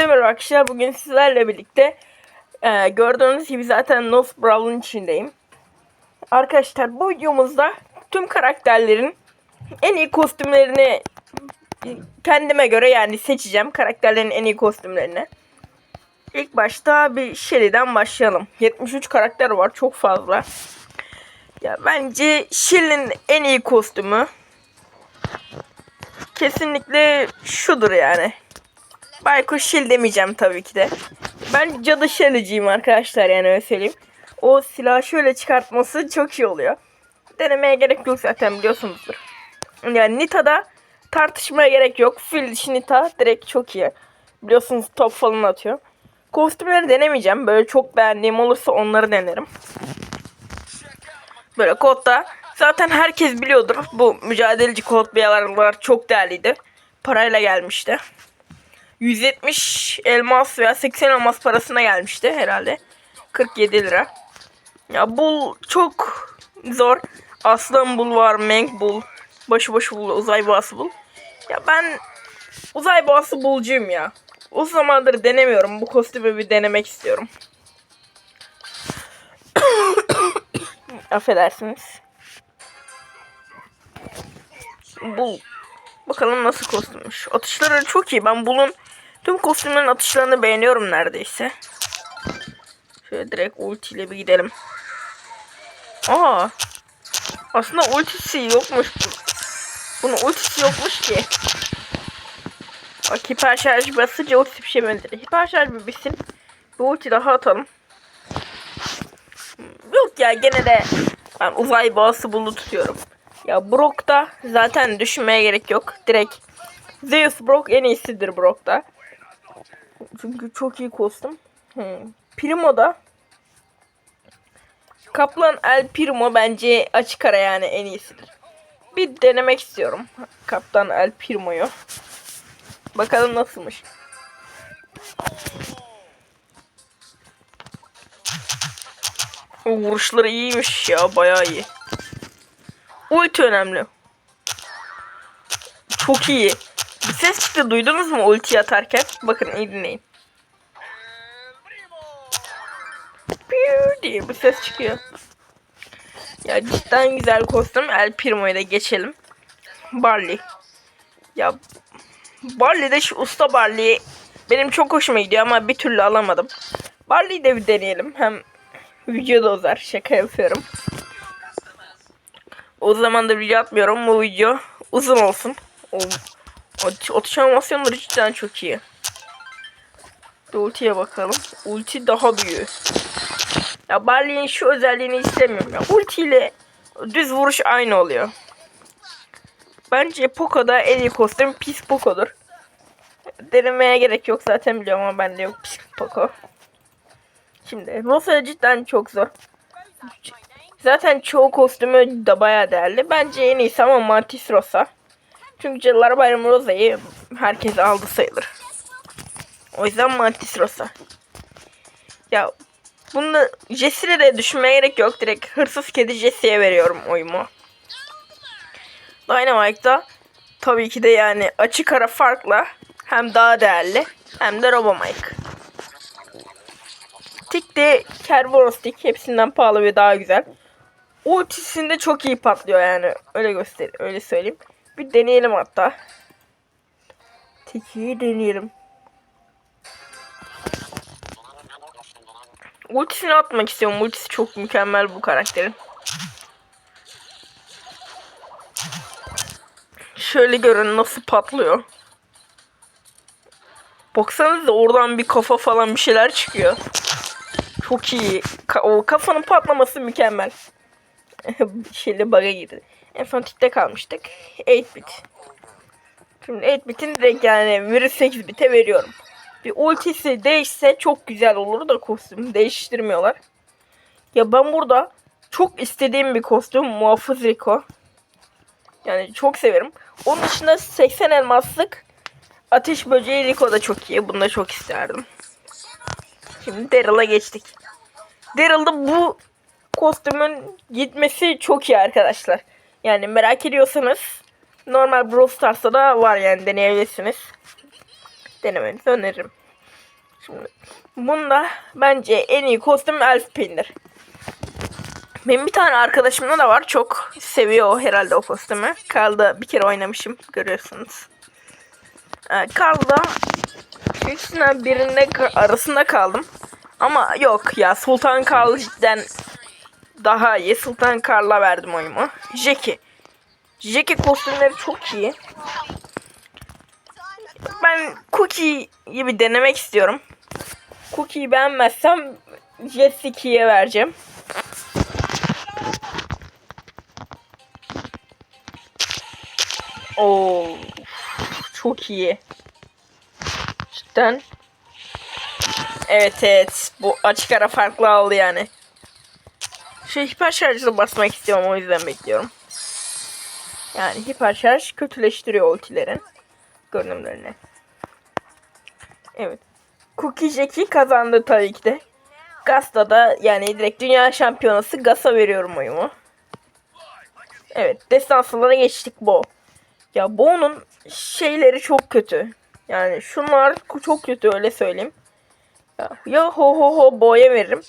Hepinize merhaba arkadaşlar. Bugün sizlerle birlikte e, gördüğünüz gibi zaten North Brawl'ın içindeyim. Arkadaşlar bu videomuzda tüm karakterlerin en iyi kostümlerini kendime göre yani seçeceğim. Karakterlerin en iyi kostümlerini. İlk başta bir Shelly'den başlayalım. 73 karakter var. Çok fazla. Ya bence Shelly'nin en iyi kostümü kesinlikle şudur yani. Baykuş Shell demeyeceğim tabii ki de. Ben cadı Shell'ciyim arkadaşlar yani öyle söyleyeyim. O silahı şöyle çıkartması çok iyi oluyor. Denemeye gerek yok zaten biliyorsunuzdur. Yani Nita'da tartışmaya gerek yok. Fil Nita direkt çok iyi. Biliyorsunuz top falan atıyor. Kostümleri denemeyeceğim. Böyle çok beğendiğim olursa onları denerim. Böyle kodda zaten herkes biliyordur. Bu mücadeleci kod biyalar çok değerliydi. Parayla gelmişti. 170 elmas veya 80 elmas parasına gelmişti herhalde. 47 lira. Ya bul çok zor. Aslan bul var, Mank bul, başı başı bul, uzay boğası bul. Ya ben uzay boğası bulcuyum ya. O zamandır denemiyorum. Bu kostümü bir denemek istiyorum. Affedersiniz. Bul. Bakalım nasıl kostümmüş. Atışları çok iyi. Ben bulun tüm kostümlerin atışlarını beğeniyorum neredeyse. Şöyle direkt ultiyle bir gidelim. Aa. Aslında ultisi yokmuş. bu. Bunun ultisi yokmuş ki. Bak hiper şarj basınca ultisi bir şey benzeri. Hiper şarj bir bitsin. Bir ulti daha atalım. Yok ya gene de ben uzay boğası bulu tutuyorum. Ya Brock'ta zaten düşünmeye gerek yok. Direkt Zeus Brock en iyisidir Brock'ta. Çünkü çok iyi kostüm. Hmm. Primo'da Kaplan El Primo bence açık ara yani en iyisidir. Bir denemek istiyorum. Kaptan El Primo'yu. Bakalım nasılmış. O vuruşları iyiymiş ya bayağı iyi. Ulti önemli. Çok iyi. Bir ses çıktı duydunuz mu ulti atarken? Bakın iyi dinleyin. Piu diye bir ses çıkıyor. Ya cidden güzel kostüm. El Primo'ya da geçelim. Barley. Ya Barley'de şu usta Barley benim çok hoşuma gidiyor ama bir türlü alamadım. Barley'i de bir deneyelim. Hem videoda uzar. Şaka yapıyorum. O zaman da video atmıyorum. Bu video uzun olsun. O, atış animasyonları cidden çok iyi. Bir ultiye bakalım. Ulti daha büyük. Ya Barley'in şu özelliğini istemiyorum. Ya ulti ile düz vuruş aynı oluyor. Bence Poco'da en iyi kostüm pis Poco'dur. Denemeye gerek yok zaten biliyorum ama bende yok pis Poco. Şimdi Rosa cidden çok zor. Zaten çoğu kostümü de bayağı değerli. Bence en iyisi ama Mantis Rosa. Çünkü Cadılar Bayramı Rosa'yı herkes aldı sayılır. O yüzden Mantis Rosa. Ya bunu Jesse'yle de düşünmeye gerek yok. Direkt hırsız kedi Jesse'ye veriyorum oyumu. Dynamite'da tabii ki de yani açık ara farkla hem daha değerli hem de Robomike. Tick de Kerberos Tick hepsinden pahalı ve daha güzel. Ultisinde çok iyi patlıyor yani öyle göster öyle söyleyeyim. Bir deneyelim hatta. Tick'i deneyelim. Ultisini atmak istiyorum. Ultisi çok mükemmel bu karakterin. Şöyle görün nasıl patlıyor. Baksanıza oradan bir kafa falan bir şeyler çıkıyor. Çok iyi. Ka o kafanın patlaması mükemmel. Şeyle bug'a girdi. En son tikte kalmıştık. 8-bit. Şimdi 8-bit'in direkt yani virüs 8 bit'e veriyorum. Bir ultisi değişse çok güzel olur da kostüm. Değiştirmiyorlar. Ya ben burada çok istediğim bir kostüm Muhafız Rico. Yani çok severim. Onun dışında 80 elmaslık Ateş Böceği Rico da çok iyi. Bunu da çok isterdim. Şimdi Daryl'a geçtik. Daryl'da bu kostümün gitmesi çok iyi arkadaşlar. Yani merak ediyorsanız normal Brawl Stars'ta da var yani deneyebilirsiniz. Denemenizi öneririm. Şimdi bunda bence en iyi kostüm Elf Pin'dir. Benim bir tane arkadaşımda da var. Çok seviyor herhalde o kostümü. Karl'da bir kere oynamışım. Görüyorsunuz. Ee, Karl'da ikisinden birinde arasında kaldım. Ama yok ya Sultan Karl cidden daha iyi. Sultan Karl'a verdim oyumu. Jackie. Jackie kostümleri çok iyi. Ben Cookie'yi bir denemek istiyorum. Cookie'yi beğenmezsem Jessica'ya vereceğim. Oo, çok iyi. Cidden. Evet evet. Bu açık ara farklı aldı yani. Şu hiper şarjı basmak istiyorum o yüzden bekliyorum. Yani hiper şarj kötüleştiriyor ultilerin görünümlerini. Evet. Cookie Jackie kazandı tabii ki de. Gasta da yani direkt dünya şampiyonası Gas'a veriyorum oyumu. Evet destansılara geçtik Bo. Ya Bo'nun şeyleri çok kötü. Yani şunlar çok kötü öyle söyleyeyim. Ya, ya ho ho ho Bo'ya veririm.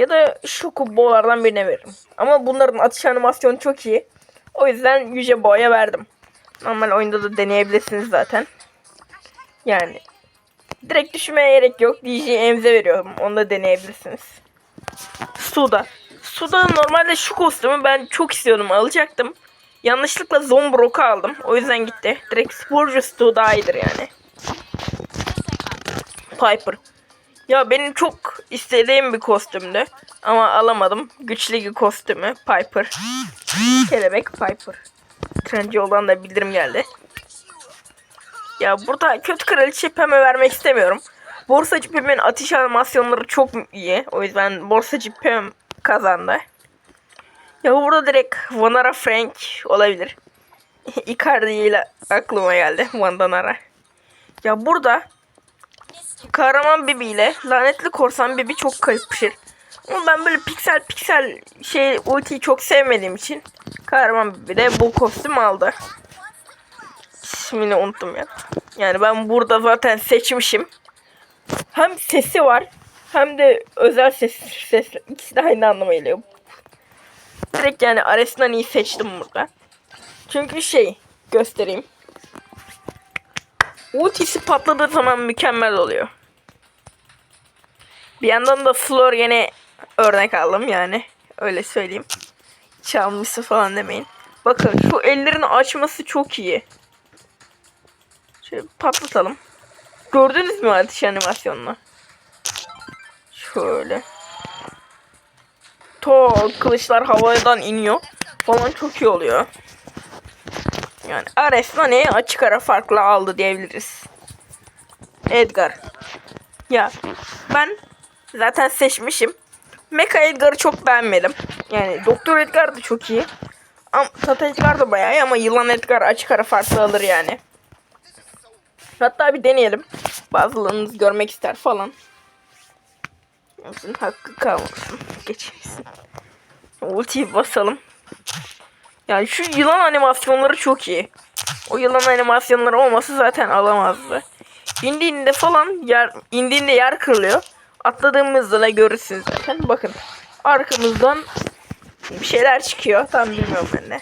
Ya da şu Bo'lardan birine veririm. Ama bunların atış animasyonu çok iyi. O yüzden Yüce Bo'ya verdim. Normal oyunda da deneyebilirsiniz zaten. Yani direkt düşmeye gerek yok. DJ Emze veriyorum. Onu da deneyebilirsiniz. Suda. Suda normalde şu kostümü ben çok istiyordum. Alacaktım. Yanlışlıkla Zombrok'u aldım. O yüzden gitti. Direkt sporcu Stu daha iyidir yani. Piper. Ya benim çok istediğim bir kostümdü. Ama alamadım. Güçlü kostümü. Piper. Kelebek Piper. Trendyol'dan da bildirim geldi. Ya burada kötü kraliçe Pem'e vermek istemiyorum. Borsacı Pem'in atış animasyonları çok iyi. O yüzden Borsacı Pem kazandı. Ya burada direkt Vanara Frank olabilir. Icardi ile aklıma geldi Vandanara. Ya burada Kahraman Bibi ile lanetli korsan Bibi çok karışır. Ama ben böyle piksel piksel şey ultiyi çok sevmediğim için Kahraman Bibi de bu kostüm aldı. İsmini unuttum ya. Yani ben burada zaten seçmişim. Hem sesi var hem de özel ses, ses ikisi de aynı anlama geliyor. Direkt yani Ares'ten iyi seçtim burada. Çünkü şey göstereyim. Ultisi patladığı zaman mükemmel oluyor. Bir yandan da Flor yine örnek aldım yani. Öyle söyleyeyim. Çalmışsı falan demeyin. Bakın şu ellerini açması çok iyi. Şöyle patlatalım. Gördünüz mü atış animasyonunu? Şöyle. To kılıçlar havadan iniyor. Falan çok iyi oluyor. Yani Ares Nane'yi açık ara farklı aldı diyebiliriz. Edgar. Ya ben zaten seçmişim. Mecha Edgar'ı çok beğenmedim. Yani Doktor Edgar da çok iyi. Ama Tata Edgar da bayağı iyi ama Yılan Edgar açık ara farklı alır yani. Hatta bir deneyelim. Bazılarınız görmek ister falan. Yazın hakkı kalmasın. Geçmesin. Ultiyi basalım. Yani şu yılan animasyonları çok iyi. O yılan animasyonları olmasa zaten alamazdı. İndiğinde falan yer, indiğinde yer kırılıyor. Atladığımızda da görürsünüz zaten. Bakın arkamızdan bir şeyler çıkıyor. Tam bilmiyorum ben de.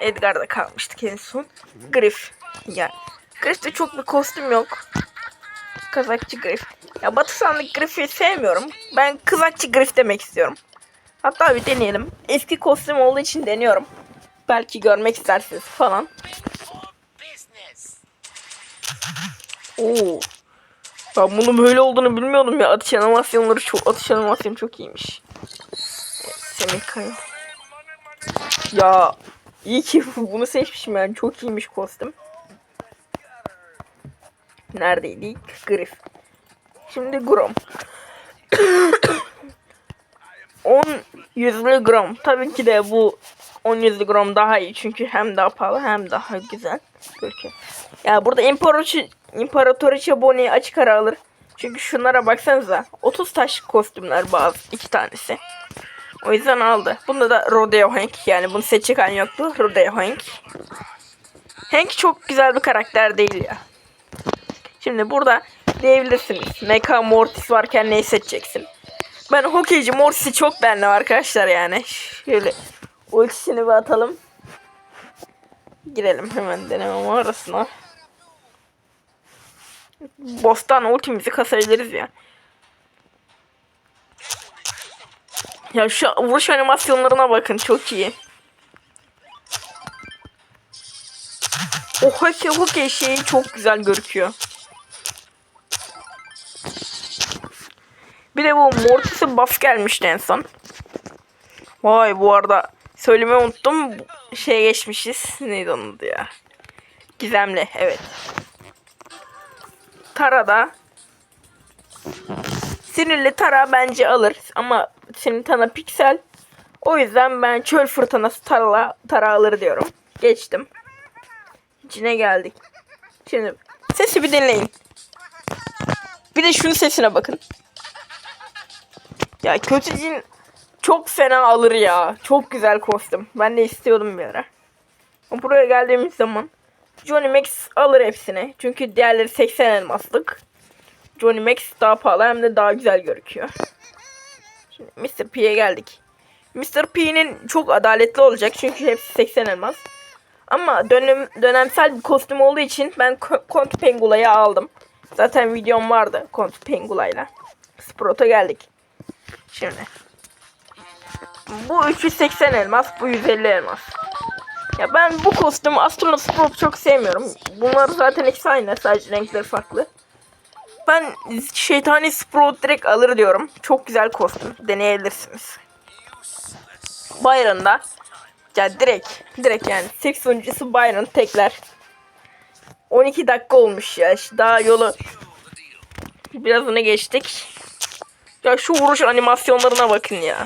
Edgar'da kalmıştık en son. Griff. Yani Griff'te çok bir kostüm yok. Kazakçı Griff. Ya Batı sandık Griff'i sevmiyorum. Ben kızakçı Griff demek istiyorum. Hatta bir deneyelim. Eski kostüm olduğu için deniyorum. Belki görmek istersiniz falan. Oo. Ben bunun böyle olduğunu bilmiyordum ya. Atış animasyonları çok atış animasyonu çok iyiymiş. Semih. Ya iyi ki bunu seçmişim yani. Çok iyiymiş kostüm. Neredeydik? Griff. Şimdi Grom. 10 yüzlü gram. Tabii ki de bu 10 yüzlü gram daha iyi. Çünkü hem daha pahalı hem daha güzel. Görkem. Ya burada İmparatoriçe, İmparatoriçe Bonnie'yi açık ara alır. Çünkü şunlara baksanıza. 30 taş kostümler bazı. iki tanesi. O yüzden aldı. Bunda da Rodeo Hank. Yani bunu seçecek hali yoktu. Rodeo Hank. Hank çok güzel bir karakter değil ya. Şimdi burada diyebilirsiniz. Mecha Mortis varken neyi seçeceksin? Ben hokeyci Mortis'i çok beğendim arkadaşlar yani. Şöyle ultisini bir atalım. Girelim hemen deneme arasına. Boss'tan ultimizi kasabiliriz ya. Ya şu vuruş animasyonlarına bakın çok iyi. O hokey hokey şeyi çok güzel gözüküyor. Bir de bu Mortis'e buff gelmişti en son. Vay bu arada söylemeyi unuttum. Şeye geçmişiz. Neydi onun adı ya? Gizemli evet. Tara'da Sinirli Tara bence alır ama senin Tara piksel. O yüzden ben çöl fırtınası Tara, Tara alır diyorum. Geçtim. İçine geldik. Şimdi sesi bir dinleyin. Bir de şunun sesine bakın. Ya kötü cin çok fena alır ya. Çok güzel kostüm. Ben de istiyordum bir ara. Buraya geldiğimiz zaman Johnny Max alır hepsini. Çünkü diğerleri 80 elmaslık. Johnny Max daha pahalı hem de daha güzel gözüküyor. Şimdi Mr. P'ye geldik. Mr. P'nin çok adaletli olacak çünkü hepsi 80 elmas. Ama dönem, dönemsel bir kostüm olduğu için ben Ko- Kont Pengula'yı aldım. Zaten videom vardı Kont Pengula'yla. Sprout'a geldik. Şimdi. Bu 380 elmas, bu 150 elmas. Ya ben bu kostümü Astronaut Sprout çok sevmiyorum. Bunlar zaten ikisi aynı, sadece renkleri farklı. Ben şeytani Sprout direkt alır diyorum. Çok güzel kostüm. Deneyebilirsiniz. Byron'da ya direkt direkt yani 8 oyuncusu Byron tekler. 12 dakika olmuş ya. Daha yolu biraz öne geçtik. Ya şu vuruş animasyonlarına bakın ya.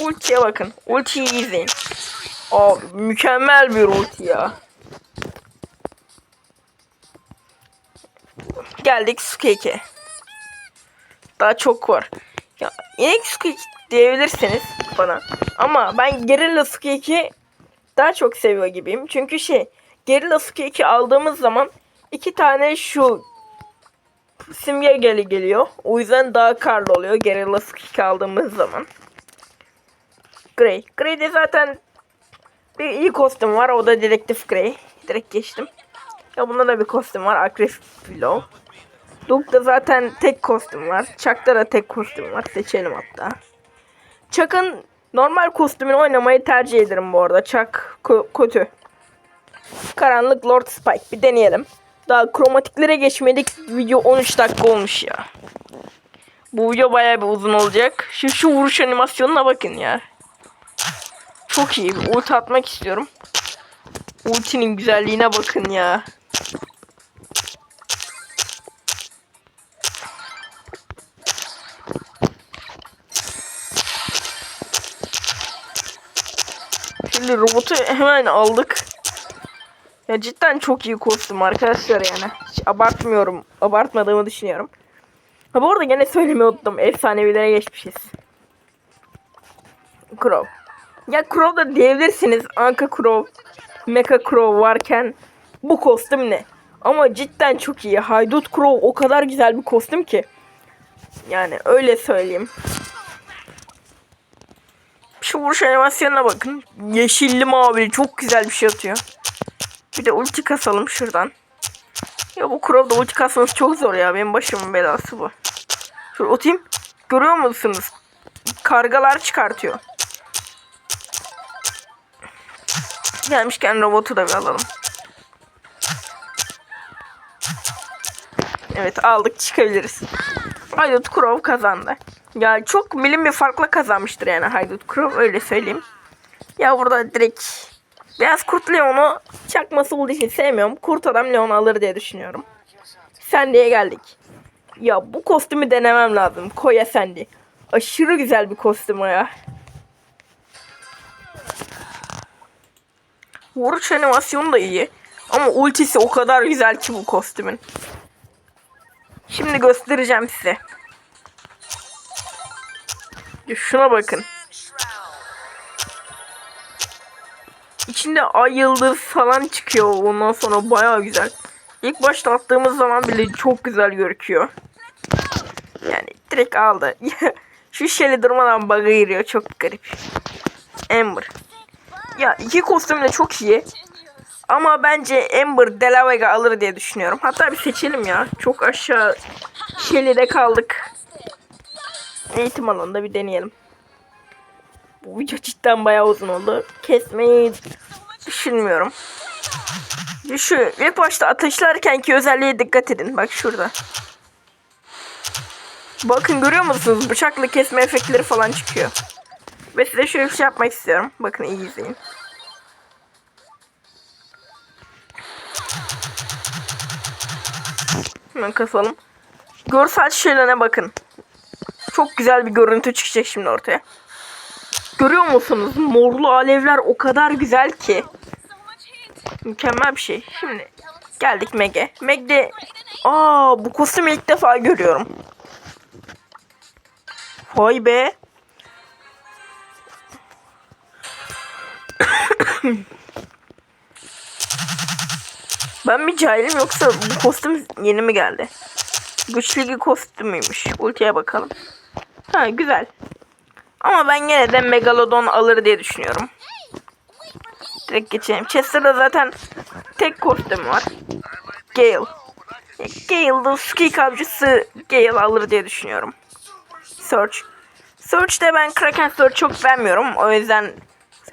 Ultiye bakın. Ultiyi izleyin. Aa, mükemmel bir ulti ya. Geldik Sukeke. Daha çok var. Ya inek Sukeke diyebilirsiniz bana. Ama ben Gerilla Sukeke daha çok seviyor gibiyim. Çünkü şey Gerilla Sukeke aldığımız zaman iki tane şu simge geli geliyor. O yüzden daha karlı oluyor Gerilla Sukeke aldığımız zaman. Grey. Grey'de zaten bir iyi kostüm var. O da Dedektif Grey. Direkt geçtim. Ya bunda da bir kostüm var. Agresif Willow. Duke'da zaten tek kostüm var. Chuck'ta da tek kostüm var. Seçelim hatta. Chuck'ın normal kostümünü oynamayı tercih ederim bu arada. Chuck kötü. Karanlık Lord Spike. Bir deneyelim. Daha kromatiklere geçmedik. Video 13 dakika olmuş ya. Bu video bayağı bir uzun olacak. Şu, şu vuruş animasyonuna bakın ya. Çok iyi. Bir ulti atmak istiyorum. Ultinin güzelliğine bakın ya. Şimdi robotu hemen aldık. Ya cidden çok iyi kostüm arkadaşlar yani. Hiç abartmıyorum. Abartmadığımı düşünüyorum. Ha bu arada gene söylemeyi unuttum. Efsanevilere geçmişiz. Crow. Ya Crow da diyebilirsiniz. Anka Crow, Mecha Crow varken bu kostüm ne? Ama cidden çok iyi. Haydut Crow o kadar güzel bir kostüm ki. Yani öyle söyleyeyim. Şu vuruş animasyonuna bakın. Yeşilli mavili çok güzel bir şey atıyor. Bir de ulti kasalım şuradan. Ya bu Crow'da ulti kasması çok zor ya. Benim başımın belası bu. Şöyle atayım. Görüyor musunuz? Kargalar çıkartıyor. Gelmişken robotu da bir alalım. Evet aldık çıkabiliriz. Haydut Crow kazandı. Ya çok milim bir farkla kazanmıştır yani Haydut Crow öyle söyleyeyim. Ya burada direkt Beyaz Kurt Leon'u çakması olduğu için sevmiyorum. Kurt adam Leon alır diye düşünüyorum. Sandy'ye geldik. Ya bu kostümü denemem lazım. Koya Sandy. Aşırı güzel bir kostüm o ya. Vuruş animasyonu da iyi. Ama ultisi o kadar güzel ki bu kostümün. Şimdi göstereceğim size. Şuna bakın. İçinde ay yıldız falan çıkıyor. Ondan sonra baya güzel. İlk başta attığımız zaman bile çok güzel gözüküyor. Yani direkt aldı. Şu Shelly durmadan bug'a giriyor. Çok garip. Amber. Ya iki kostüm de çok iyi. Ama bence Amber Delavega alır diye düşünüyorum. Hatta bir seçelim ya. Çok aşağı Shelly'de kaldık. Eğitim alanında bir deneyelim. Bu video cidden bayağı uzun oldu. Kesmeyi düşünmüyorum. Şu ve başta ateşlerken ki özelliğe dikkat edin. Bak şurada. Bakın görüyor musunuz? Bıçakla kesme efektleri falan çıkıyor. Ve size şöyle bir şey yapmak istiyorum. Bakın iyi izleyin. Hemen kasalım. Görsel şeylerine bakın. Çok güzel bir görüntü çıkacak şimdi ortaya. Görüyor musunuz? Morlu alevler o kadar güzel ki. Mükemmel bir şey. Şimdi geldik Meg'e. Meg'de aa bu kostümü ilk defa görüyorum. Vay be. ben mi cahilim yoksa bu kostüm yeni mi geldi? Güçlü bir kostümüymüş. Ultiye bakalım. Ha güzel. Ama ben gene de Megalodon alır diye düşünüyorum. Direkt geçelim. Chester'da zaten tek kostüm var. Gale. Gale'da Skik avcısı Gale alır diye düşünüyorum. Search. Search'te ben Kraken Search çok beğenmiyorum. O yüzden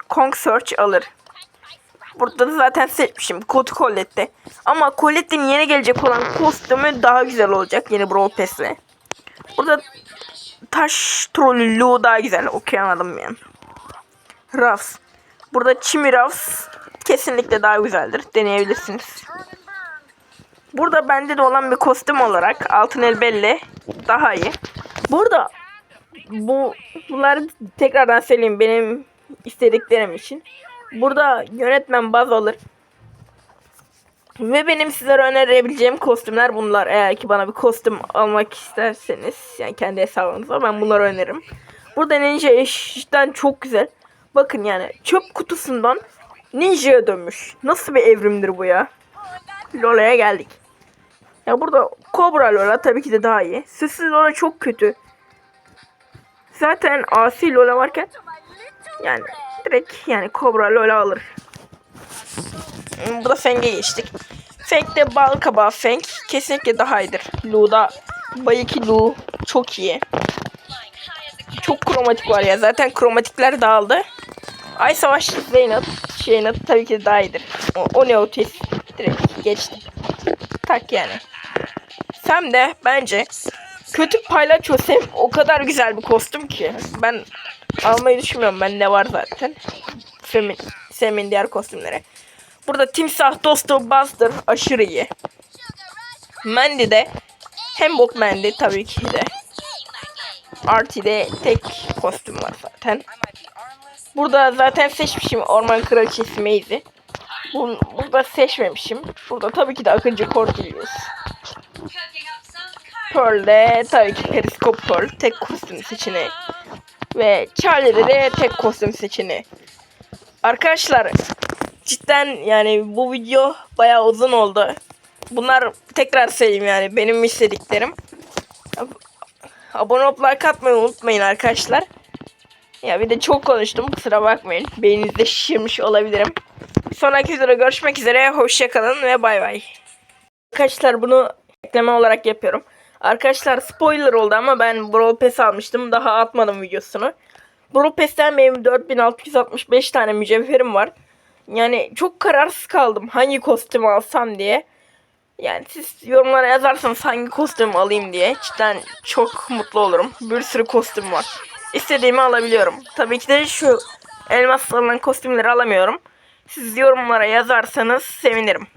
Kong Search alır. Burada da zaten seçmişim. Kod Colette'de. Ama Colette'in yeni gelecek olan kostümü daha güzel olacak. Yeni Brawl Pass'le. Burada taş trolü Lu daha güzel. Okuyamadım yani. Ruffs. Burada Chimmy Ruffs kesinlikle daha güzeldir. Deneyebilirsiniz. Burada bende de olan bir kostüm olarak altın el belli daha iyi. Burada bu bunları tekrardan söyleyeyim benim istediklerim için. Burada yönetmen baz alır. Ve benim sizlere önerebileceğim kostümler bunlar. Eğer ki bana bir kostüm almak isterseniz yani kendi hesabınıza ben bunları öneririm. Burada Ninja eşitten çok güzel. Bakın yani çöp kutusundan Ninja'ya dönmüş. Nasıl bir evrimdir bu ya? Lola'ya geldik. Ya burada Cobra Lola tabii ki de daha iyi. Süslü Lola çok kötü. Zaten Asi Lola varken yani direkt yani Cobra Lola alır. Burada Feng'e geçtik. Feng de bal kabağı Feng kesinlikle daha iyidir. Lu'da Bayiki Lu çok iyi. Çok kromatik var ya. Zaten kromatikler dağıldı. Ay Savaş Zeynep Zeynep tabii ki daha iyidir. O, o ne otis. Direkt geçti. Tak yani. Sam de bence kötü paylaço Sam o kadar güzel bir kostüm ki. Ben almayı düşünmüyorum. Bende var zaten. Sam'in, Sam'in diğer kostümleri. Burada Timsah Dostu Buster aşırı iyi. Mandy de hem bok Mandy tabii ki de. Artie'de tek kostüm var zaten. Burada zaten seçmişim Orman Kraliçesi Maze'i. Bun, burada seçmemişim. Burada tabii ki de Akıncı Cordelius. Pearl'de tabii ki Periskop Pearl tek kostüm seçeneği. Ve Charlie'de de tek kostüm seçeneği. Arkadaşlar cidden yani bu video bayağı uzun oldu. Bunlar tekrar söyleyeyim yani benim istediklerim. Abone olup like atmayı unutmayın arkadaşlar. Ya bir de çok konuştum kusura bakmayın. Beyninizde şişirmiş olabilirim. Bir sonraki videoda görüşmek üzere. Hoşçakalın ve bay bay. Arkadaşlar bunu ekleme olarak yapıyorum. Arkadaşlar spoiler oldu ama ben Brawl Pass almıştım. Daha atmadım videosunu. Brawl Pass'ten benim 4665 tane mücevherim var. Yani çok kararsız kaldım hangi kostümü alsam diye. Yani siz yorumlara yazarsanız hangi kostümü alayım diye cidden çok mutlu olurum. Bir sürü kostüm var. İstediğimi alabiliyorum. Tabii ki de şu elmaslarından kostümleri alamıyorum. Siz yorumlara yazarsanız sevinirim.